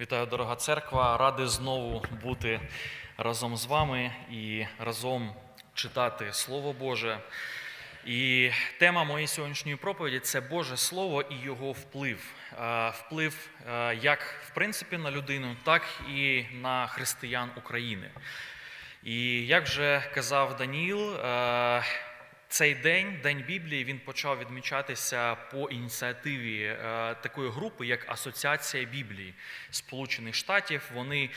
Вітаю, дорога церква. Радий знову бути разом з вами і разом читати Слово Боже. І тема моєї сьогоднішньої проповіді це Боже Слово і його вплив. Е, Вплив е, як в принципі на людину, так і на християн України. І як вже казав Даніїл, е, цей день, День Біблії, він почав відмічатися по ініціативі е, такої групи, як Асоціація Біблії Сполучених Штатів. Вони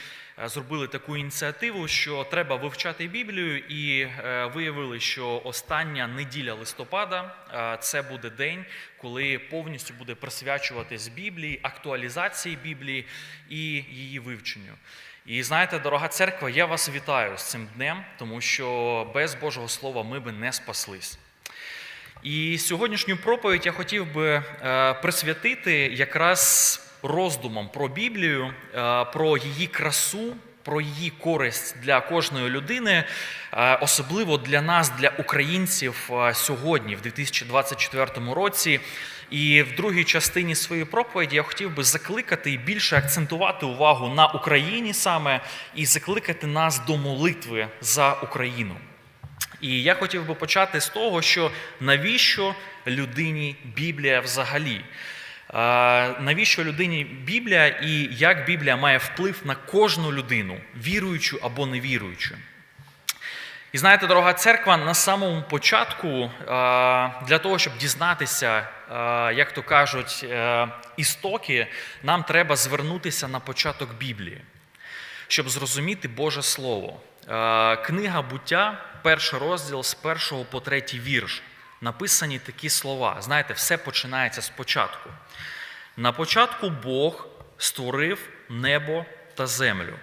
е, зробили таку ініціативу, що треба вивчати Біблію, і е, виявили, що остання неділя листопада це буде день, коли повністю буде присвячуватись Біблії, актуалізації Біблії і її вивченню. І знаєте, дорога церква, я вас вітаю з цим днем, тому що без Божого Слова ми би не спаслись. І сьогоднішню проповідь я хотів би е, присвятити якраз роздумам про Біблію, е, про її красу, про її користь для кожної людини, е, особливо для нас, для українців сьогодні, в 2024 році. І в другій частині своєї проповіді я хотів би закликати і більше акцентувати увагу на Україні саме і закликати нас до молитви за Україну. І я хотів би почати з того, що навіщо людині Біблія взагалі? Навіщо людині Біблія і як Біблія має вплив на кожну людину, віруючу або невіруючу? І знаєте, дорога церква, на самому початку, е, для того, щоб дізнатися, е, як то кажуть, е, істоки, нам треба звернутися на початок Біблії, щоб зрозуміти Боже Слово. Книга буття, перший розділ з першого по третій вірш. Написані такі слова. Знаєте, все починається спочатку. На початку Бог створив небо та землю.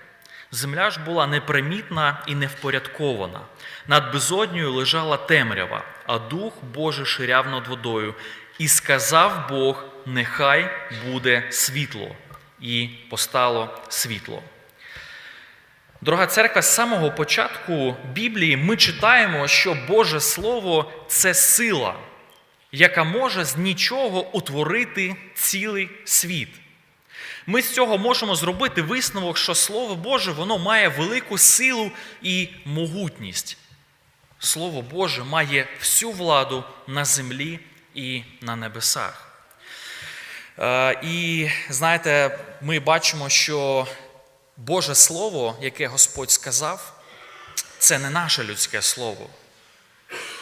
Земля ж була непримітна і невпорядкована. Над безоднею лежала темрява, а дух Божий ширяв над водою. І сказав Бог: Нехай буде світло. І постало світло. Дорога церква, з самого початку Біблії ми читаємо, що Боже Слово це сила, яка може з нічого утворити цілий світ. Ми з цього можемо зробити висновок, що Слово Боже воно має велику силу і могутність. Слово Боже має всю владу на землі і на небесах. Е, І знаєте, ми бачимо, що Боже Слово, яке Господь сказав, це не наше людське слово.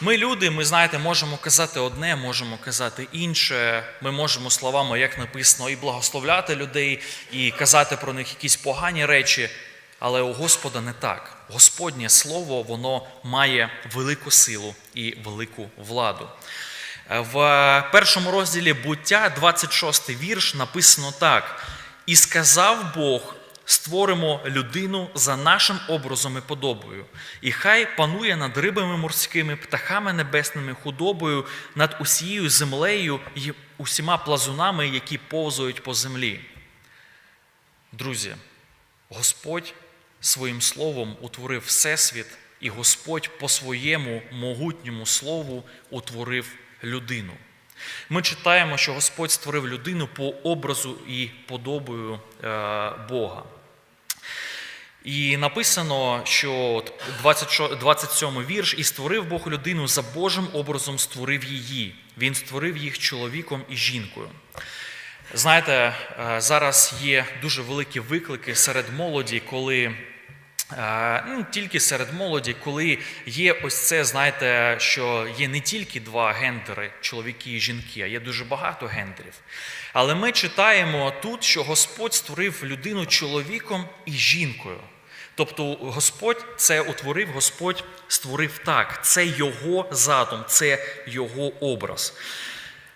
Ми, люди, ми знаєте, можемо казати одне, можемо казати інше. Ми можемо словами, як написано, і благословляти людей, і казати про них якісь погані речі. Але у Господа не так. Господнє Слово, воно має велику силу і велику владу. В першому розділі буття, 26 вірш, написано так: І сказав Бог. Створимо людину за нашим образом і подобою, і хай панує над рибами морськими, птахами небесними, худобою, над усією землею і усіма плазунами, які повзують по землі. Друзі, Господь своїм словом утворив Всесвіт, і Господь по своєму могутньому слову утворив людину. Ми читаємо, що Господь створив людину по образу і подобою е, Бога. І написано, що 27 вірш, і створив Бог людину за Божим образом створив її. Він створив їх чоловіком і жінкою. Знаєте, е, зараз є дуже великі виклики серед молоді, коли ну, тільки серед молоді, коли є ось це, знаєте, що є не тільки два гендери, чоловіки і жінки, а є дуже багато гендерів. Але ми читаємо тут, що Господь створив людину чоловіком і жінкою. Тобто Господь це утворив, Господь створив так. Це його задум, це його образ.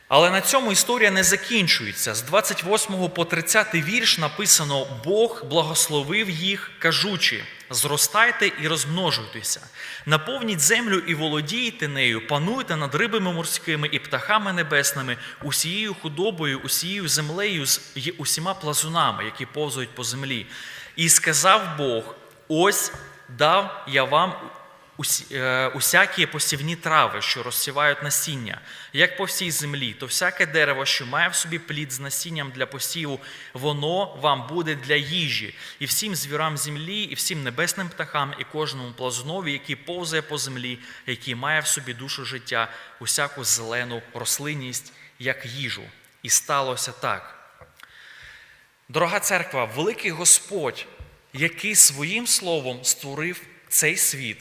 Але на цьому історія не закінчується. З 28 по 30 вірш написано: Бог благословив їх, кажучи: зростайте і розмножуйтеся, наповніть землю і володійте нею, пануйте над рибами морськими і птахами небесними, усією худобою, усією землею з усіма плазунами, які повзують по землі. І сказав Бог: ось дав я вам е, усякі посівні трави, що розсівають насіння, як по всій землі, то всяке дерево, що має в собі плід з насінням для посіву, воно вам буде для їжі, і всім звірам землі, і всім небесним птахам, і кожному плазунові, який повзає по землі, який має в собі душу життя, усяку зелену рослинність, як їжу. І сталося так. Дорога церква, великий Господь, який своїм словом створив цей світ,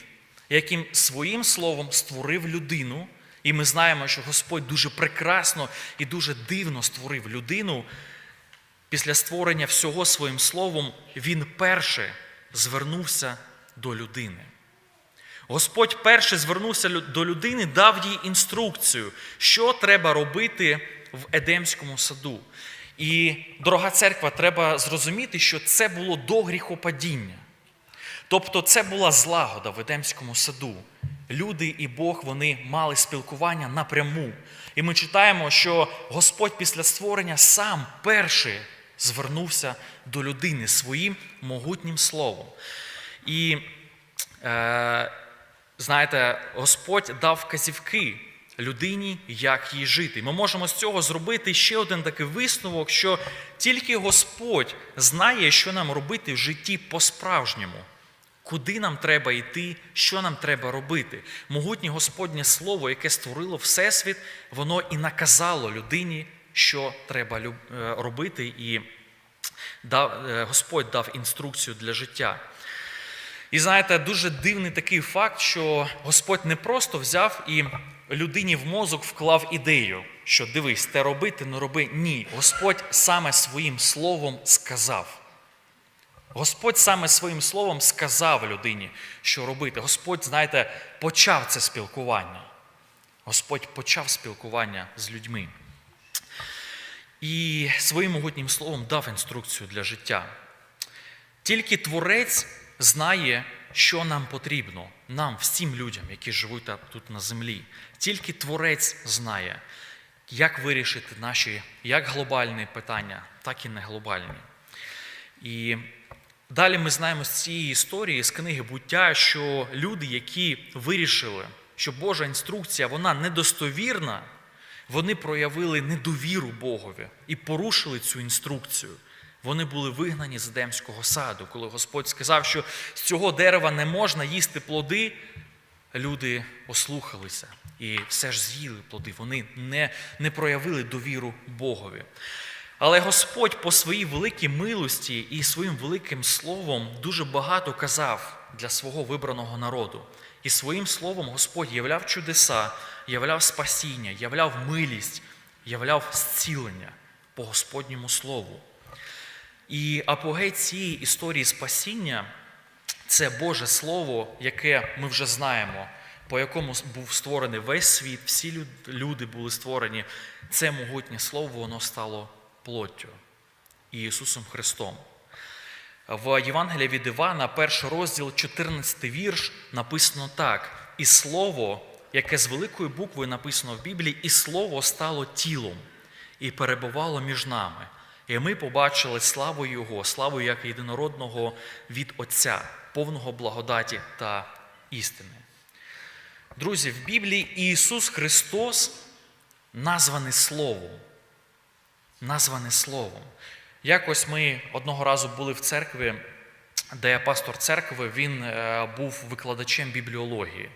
яким своїм словом створив людину, і ми знаємо, що Господь дуже прекрасно і дуже дивно створив людину. Після створення всього своїм словом, Він перше звернувся до людини. Господь перше звернувся до людини, дав їй інструкцію, що треба робити в Едемському саду. І, дорога церква, треба зрозуміти, що це було до гріхопадіння. Тобто це була злагода в Едемському саду. Люди і Бог вони мали спілкування напряму. І ми читаємо, що Господь після створення сам перший звернувся до людини своїм могутнім словом. І е, знаєте, Господь дав вказівки людині, як їй жити. Ми можемо з цього зробити ще один такий висновок, що тільки Господь знає, що нам робити в житті по-справжньому. Куди нам треба йти, що нам треба робити? Могутнє Господнє Слово, яке створило Всесвіт, воно і наказало людині, що треба е, робити, і е, Господь дав інструкцію для життя. І знаєте, дуже дивний такий факт, що Господь не просто взяв і людині в мозок вклав ідею, що дивись, те робити, не роби. Ні, Господь саме своїм словом сказав. Господь саме своїм словом сказав людині, що робити. Господь, знаєте, почав це спілкування. Господь почав спілкування з людьми. І своїм могутнім словом дав інструкцію для життя. Тільки Творець знає, що нам потрібно, нам, всім людям, які живуть тут на землі. Тільки Творець знає, як вирішити наші як глобальні питання, так і не глобальні. І далі ми знаємо з цієї історії, з книги буття, що люди, які вирішили, що Божа інструкція вона недостовірна, вони проявили недовіру Богові і порушили цю інструкцію. Вони були вигнані з Едемського саду, коли Господь сказав, що з цього дерева не можна їсти плоди. Люди ослухалися і все ж з'їли плоди. Вони не, не проявили довіру Богові. Але Господь по своїй великій милості і своїм великим словом дуже багато казав для свого вибраного народу. І своїм словом Господь являв чудеса, являв спасіння, являв милість, являв зцілення по Господньому слову. І апогей цієї історії спасіння це Боже Слово, яке ми вже знаємо, по якому був створений весь світ, всі люди були створені. Це могутнє слово, воно стало плоттю Ісусом Христом. В Євангелії від Івана, перший розділ, 14 вірш, написано так: і слово, яке з великої букви написано в Біблії, і слово стало тілом і перебувало між нами. І ми побачили славу Його, славу як єдинородного від Отця, повного благодаті та істини. Друзі, в Біблії Ісус Христос названий Словом. Названий Словом. Якось ми одного разу були в церкві, де пастор церкви він е, був викладачем бібліології.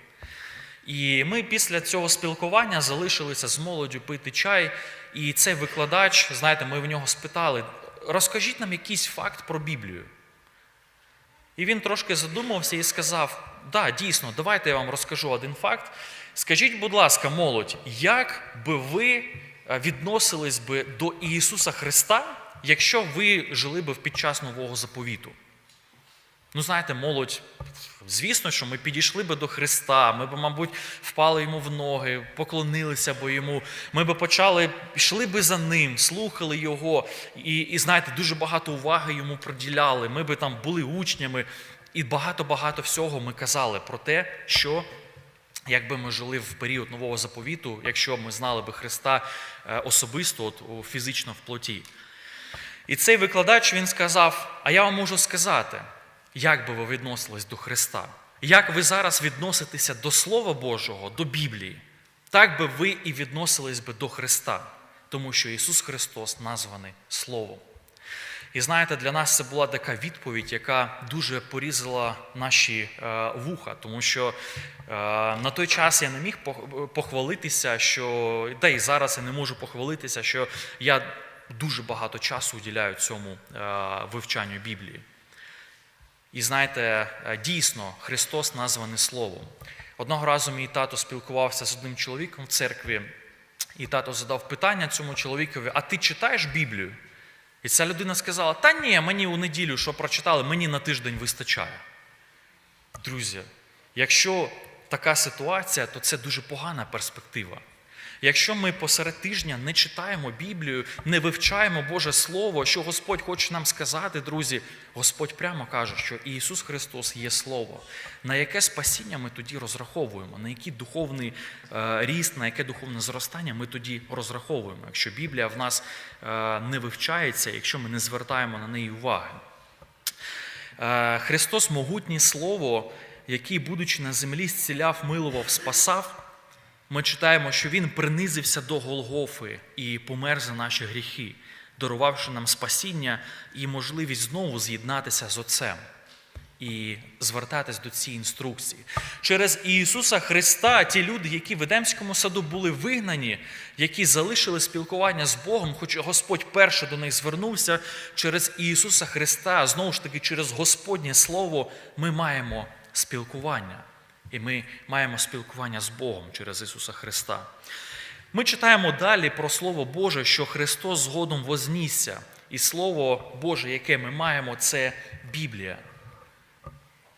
І ми після цього спілкування залишилися з молоддю пити чай. І цей викладач, знаєте, ми в нього спитали: розкажіть нам якийсь факт про Біблію. І він трошки задумався і сказав: да, дійсно, давайте я вам розкажу один факт. Скажіть, будь ласка, молодь, як би ви е, відносились би до Ісуса Христа, якщо ви жили би під час нового заповіту? Ну, знаєте, молодь, звісно, що ми підійшли би до Христа, ми б, мабуть, впали йому в ноги, поклонилися б йому, ми б почали, йшли би за ним, слухали його, і, і знаєте, дуже багато уваги йому приділяли. Ми би там були учнями, і багато-багато всього ми казали про те, що якби ми жили в період нового заповіту, якщо ми знали би Христа е, особисто, от, фізично в плоті. І цей викладач він сказав: А я вам можу сказати, як би ви відносились до Христа. як ви зараз відноситеся до Слова Божого, до Біблії, так би ви і відносились би до Христа, тому що Ісус Христос названий Словом. І знаєте, для нас це була така відповідь, яка дуже порізала наші е, вуха, тому що е, на той час я не міг похвалитися, що та й зараз я не можу похвалитися, що я дуже багато часу уділяю цьому е, вивчанню Біблії. І знаєте, е, дійсно, Христос названий Словом. Одного разу мій тато спілкувався з одним чоловіком в церкві, і тато задав питання цьому чоловікові: А ти читаєш Біблію? І ця людина сказала: Та ні, мені у неділю, що прочитали, мені на тиждень вистачає. Друзі, якщо така ситуація, то це дуже погана перспектива. Якщо ми посеред тижня не читаємо Біблію, не вивчаємо Боже Слово, що Господь хоче нам сказати, друзі, Господь прямо каже, що Ісус Христос є Слово. На яке спасіння ми тоді розраховуємо, на який духовний е, ріст, на яке духовне зростання ми тоді розраховуємо, якщо Біблія в нас е, не вивчається, якщо ми не звертаємо на неї уваги. Е, Христос могутнє Слово, який, будучи на землі, зціляв, милував, спасав. Ми читаємо, що Він принизився до Голгофи і помер за наші гріхи, дарувавши нам спасіння і можливість знову з'єднатися з Отцем і звертатись до цієї інструкції. Через Ісуса Христа ті люди, які в Едемському саду були вигнані, які залишили спілкування з Богом, хоч Господь перше до них звернувся, через Ісуса Христа, знову ж таки, через Господнє Слово, ми маємо спілкування. І ми маємо спілкування з Богом через Ісуса Христа. Ми читаємо далі про Слово Боже, що Христос згодом вознісся. І Слово Боже, яке ми маємо, це Біблія.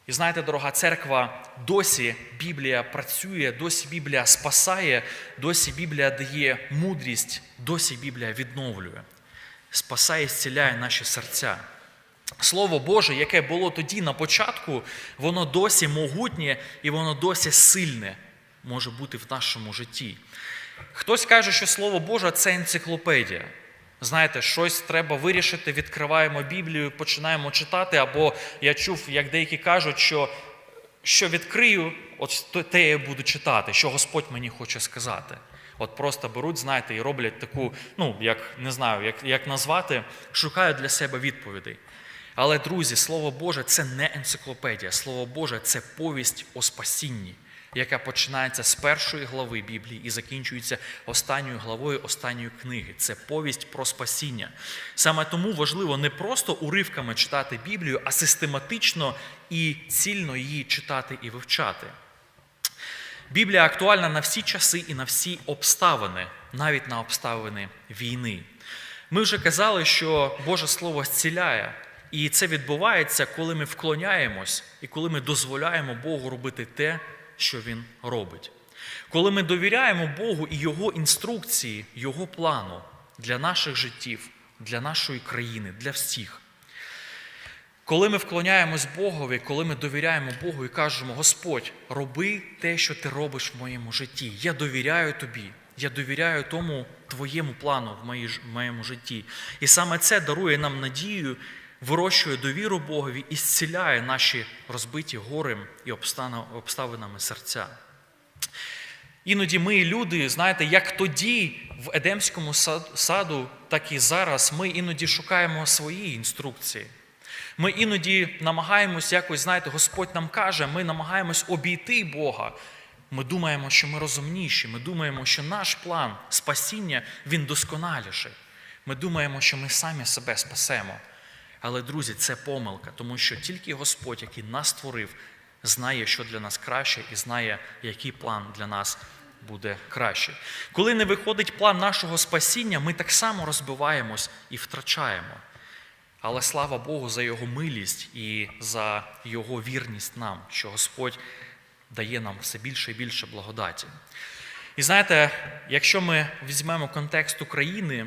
І знаєте, дорога церква, досі Біблія працює, досі Біблія спасає, досі Біблія дає мудрість, досі Біблія відновлює, спасає зціляє наші серця. Слово Боже, яке було тоді на початку, воно досі могутнє і воно досі сильне може бути в нашому житті. Хтось каже, що Слово Боже це енциклопедія. Знаєте, щось треба вирішити, відкриваємо Біблію, починаємо читати, або я чув, як деякі кажуть, що що відкрию, от те я буду читати, що Господь мені хоче сказати. От просто беруть, знаєте, і роблять таку, ну, як не знаю, як, як назвати, шукають для себе відповідей. Але, друзі, Слово Боже це не енциклопедія. Слово Боже це повість о спасінні, яка починається з першої глави Біблії і закінчується останньою главою останньої книги. Це повість про спасіння. Саме тому важливо не просто уривками читати Біблію, а систематично і цільно її читати і вивчати. Біблія актуальна на всі часи і на всі обставини, навіть на обставини війни. Ми вже казали, що Боже Слово зціляє, і це відбувається, коли ми вклоняємось і коли ми дозволяємо Богу робити те, що Він робить. Коли ми довіряємо Богу і Його інструкції, Його плану для наших життів, для нашої країни, для всіх. Коли ми вклоняємось Богові, коли ми довіряємо Богу і кажемо, Господь, роби те, що ти робиш в моєму житті. Я довіряю тобі, я довіряю тому твоєму плану в моєму житті. І саме це дарує нам надію, вирощує довіру Богові і зціляє наші розбиті горем і обставинами серця. Іноді ми, люди, знаєте, як тоді в Едемському саду, так і зараз, ми іноді шукаємо свої інструкції. Ми іноді намагаємось якось, знаєте, Господь нам каже, ми намагаємось обійти Бога. Ми думаємо, що ми розумніші, ми думаємо, що наш план спасіння він досконаліший. Ми думаємо, що ми самі себе спасемо. Але, друзі, це помилка, тому що тільки Господь, який нас створив, знає, що для нас краще, і знає, який план для нас буде кращий. Коли не виходить план нашого спасіння, ми так само розбиваємось і втрачаємо. Але слава Богу за Його милість і за Його вірність нам, що Господь дає нам все більше і більше благодаті. І знаєте, якщо ми візьмемо контекст України,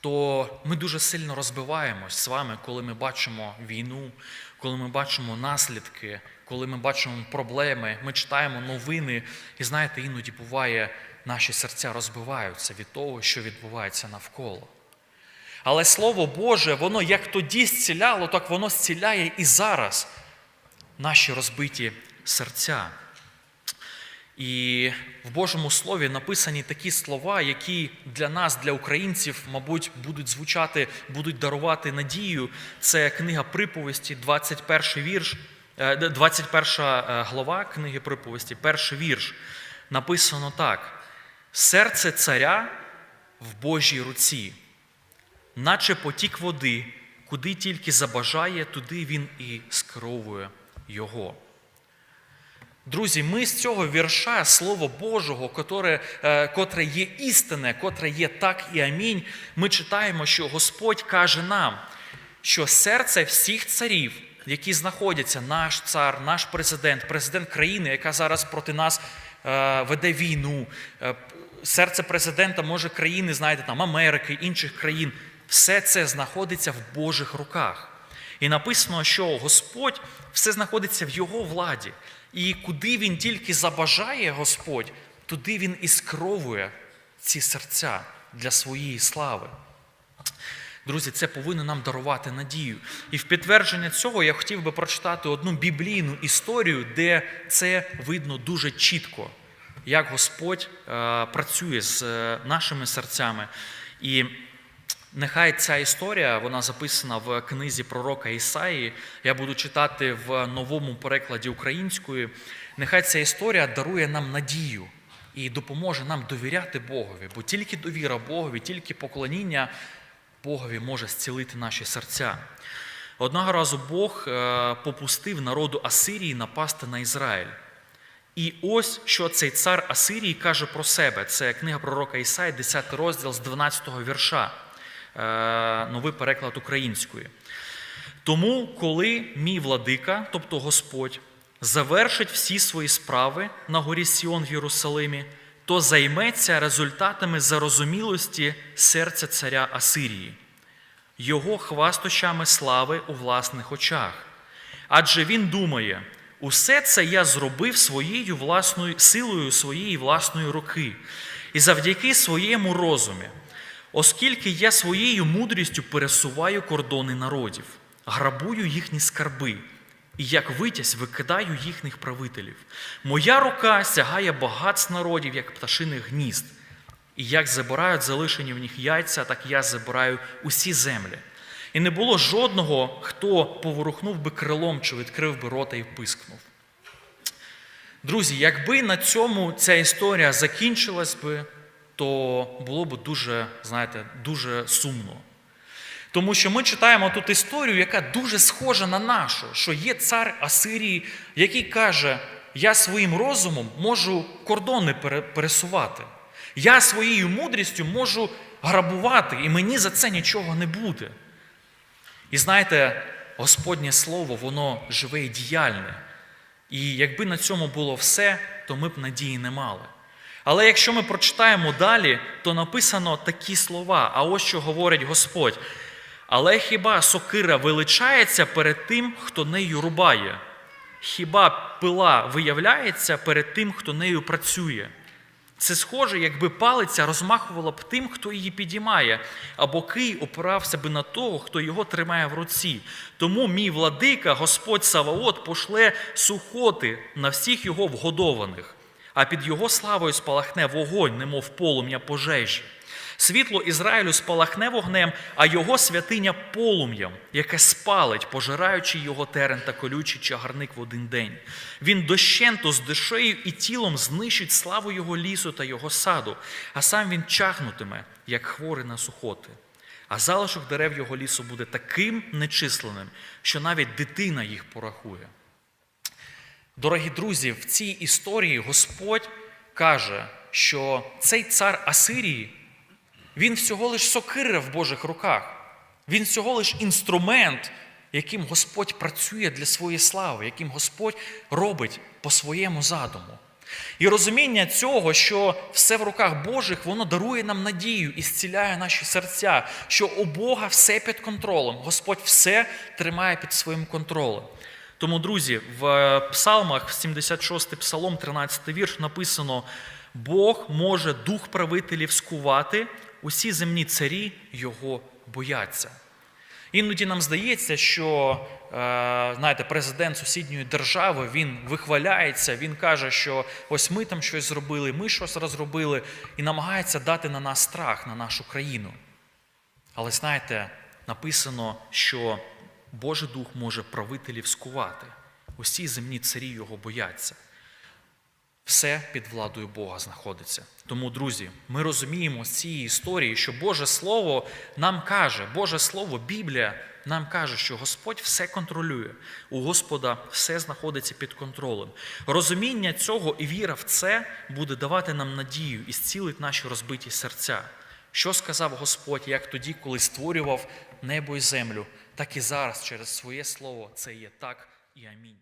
то ми дуже сильно розбиваємось з вами, коли ми бачимо війну, коли ми бачимо наслідки, коли ми бачимо проблеми, ми читаємо новини, і знаєте, іноді буває, наші серця розбиваються від того, що відбувається навколо. Але Слово Боже, воно як тоді зціляло, так воно зціляє і зараз наші розбиті серця. І в Божому Слові написані такі слова, які для нас, для українців, мабуть, будуть звучати, будуть дарувати надію. Це книга приповісті, 21 вірш, е, 21 глава книги приповісті, перший вірш. Написано так: серце царя в Божій руці, наче потік води, куди тільки забажає, туди він і скеровує його. Друзі, ми з цього вірша Слово Божого, котре, е, котре є істинне, котре є так і амінь, ми читаємо, що Господь каже нам, що серце всіх царів, які знаходяться, наш цар, наш президент, президент країни, яка зараз проти нас е, веде війну, е, серце президента, може, країни, знаєте, там Америки, інших країн, все це знаходиться в Божих руках. І написано, що Господь все знаходиться в Його владі. І куди він тільки забажає Господь, туди він і скровує ці серця для своєї слави. Друзі, це повинно нам дарувати надію. І в підтвердження цього я хотів би прочитати одну біблійну історію, де це видно дуже чітко, як Господь е, працює з е, нашими серцями. І Нехай ця історія вона записана в книзі пророка Ісаї. Я буду читати в новому перекладі української. Нехай ця історія дарує нам надію і допоможе нам довіряти Богові, бо тільки довіра Богові, тільки поклоніння Богові може зцілити наші серця. Одного разу Бог е, попустив народу Асирії напасти на Ізраїль. І ось що цей цар Асирії каже про себе. Це книга пророка Ісаї, 10 розділ з 12 вірша. Е, новий переклад української. Тому, коли мій владика, тобто Господь, завершить всі свої справи на горі Сіон в Єрусалимі, то займеться результатами зарозумілості серця царя Асирії, його хвастощами слави у власних очах. Адже він думає, усе це я зробив своєю власною силою своєї власної руки і завдяки своєму розумі оскільки я своєю мудрістю пересуваю кордони народів, грабую їхні скарби, і як витязь викидаю їхніх правителів. Моя рука сягає багатств народів, як пташиних гнізд, і як забирають залишені в них яйця, так я забираю усі землі. І не було жодного, хто поворухнув би крилом чи відкрив би рота і пискнув. Друзі, якби на цьому ця історія закінчилась би, то було б дуже, знаєте, дуже сумно. Тому що ми читаємо тут історію, яка дуже схожа на нашу, що є цар Асирії, який каже: Я своїм розумом можу кордони пересувати. Я своєю мудрістю можу грабувати, і мені за це нічого не буде. І знаєте, Господнє Слово, воно живе і діяльне. І якби на цьому було все, то ми б надії не мали. Але якщо ми прочитаємо далі, то написано такі слова. А ось що говорить Господь. Але хіба сокира величається перед тим, хто нею рубає? Хіба пила виявляється перед тим, хто нею працює? Це схоже, якби палиця розмахувала б тим, хто її підіймає, або кий опирався би на того, хто його тримає в руці. Тому мій владика, Господь Саваот, пошле сухоти на всіх його вгодованих а під його славою спалахне вогонь, немов полум'я пожежі. Світло Ізраїлю спалахне вогнем, а його святиня полум'ям, яке спалить, пожираючи його терен та колючий чагарник в один день. Він дощенто з душею і тілом знищить славу його лісу та його саду, а сам він чахнутиме, як хворий на сухоти. А залишок дерев його лісу буде таким нечисленним, що навіть дитина їх порахує. Дорогі друзі, в цій історії Господь каже, що цей цар Асирії, він всього лиш сокира в Божих руках. Він всього лиш інструмент, яким Господь працює для своєї слави, яким Господь робить по своєму задуму. І розуміння цього, що все в руках Божих, воно дарує нам надію і зціляє наші серця, що у Бога все під контролем. Господь все тримає під своїм контролем. Тому, друзі, в псалмах, в 76 псалом, 13 вірш, написано: Бог може дух правителів скувати, усі земні царі його бояться. Іноді нам здається, що е, знаєте, президент сусідньої держави він вихваляється, він каже, що ось ми там щось зробили, ми щось розробили, і намагається дати на нас страх, на нашу країну. Але знаєте, написано, що Божий Дух може правителів скувати. Усі земні царі його бояться. Все під владою Бога знаходиться. Тому, друзі, ми розуміємо з цієї історії, що Боже Слово нам каже, Боже Слово, Біблія нам каже, що Господь все контролює. У Господа все знаходиться під контролем. Розуміння цього і віра в це буде давати нам надію і зцілить наші розбиті серця. Що сказав Господь, як тоді, коли створював небо і землю, так і зараз через своє слово це є так і амінь.